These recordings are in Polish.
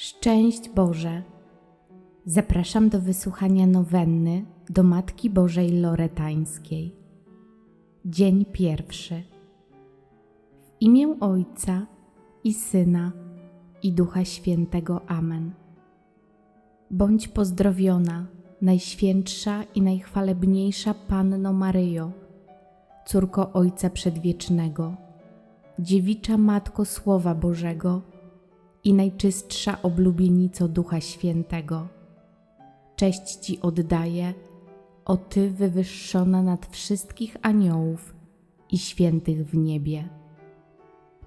Szczęść Boże! Zapraszam do wysłuchania nowenny do Matki Bożej Loretańskiej. Dzień pierwszy. W imię Ojca i Syna i Ducha Świętego. Amen. Bądź pozdrowiona, Najświętsza i Najchwalebniejsza Panno Maryjo, córko Ojca Przedwiecznego, dziewicza Matko Słowa Bożego i najczystsza oblubienico Ducha Świętego. Cześć Ci oddaję, o Ty wywyższona nad wszystkich aniołów i świętych w niebie.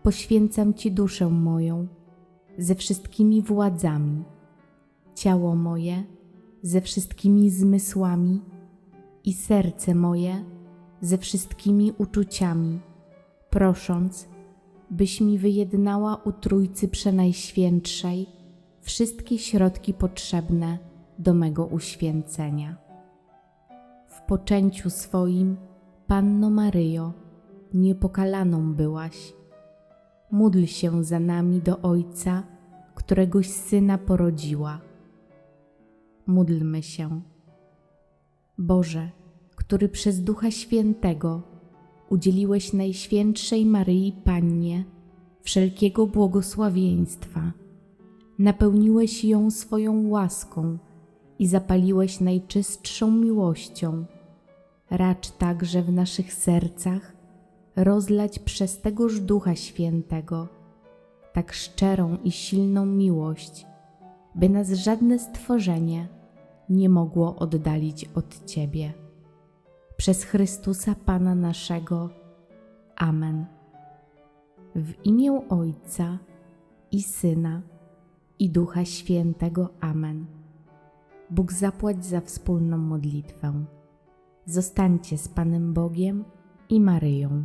Poświęcam Ci duszę moją ze wszystkimi władzami, ciało moje ze wszystkimi zmysłami i serce moje ze wszystkimi uczuciami, prosząc, byś mi wyjednała u Trójcy Przenajświętszej wszystkie środki potrzebne do mego uświęcenia. W poczęciu swoim, Panno Maryjo, niepokalaną byłaś. Módl się za nami do Ojca, któregoś Syna porodziła. Módlmy się. Boże, który przez Ducha Świętego udzieliłeś Najświętszej Maryi Pannie wszelkiego błogosławieństwa, napełniłeś ją swoją łaską i zapaliłeś najczystszą miłością. Racz także w naszych sercach rozlać przez tegoż Ducha Świętego tak szczerą i silną miłość, by nas żadne stworzenie nie mogło oddalić od Ciebie. Przez Chrystusa Pana naszego. Amen. W imię Ojca i Syna i Ducha Świętego. Amen. Bóg zapłać za wspólną modlitwę. Zostańcie z Panem Bogiem i Maryją.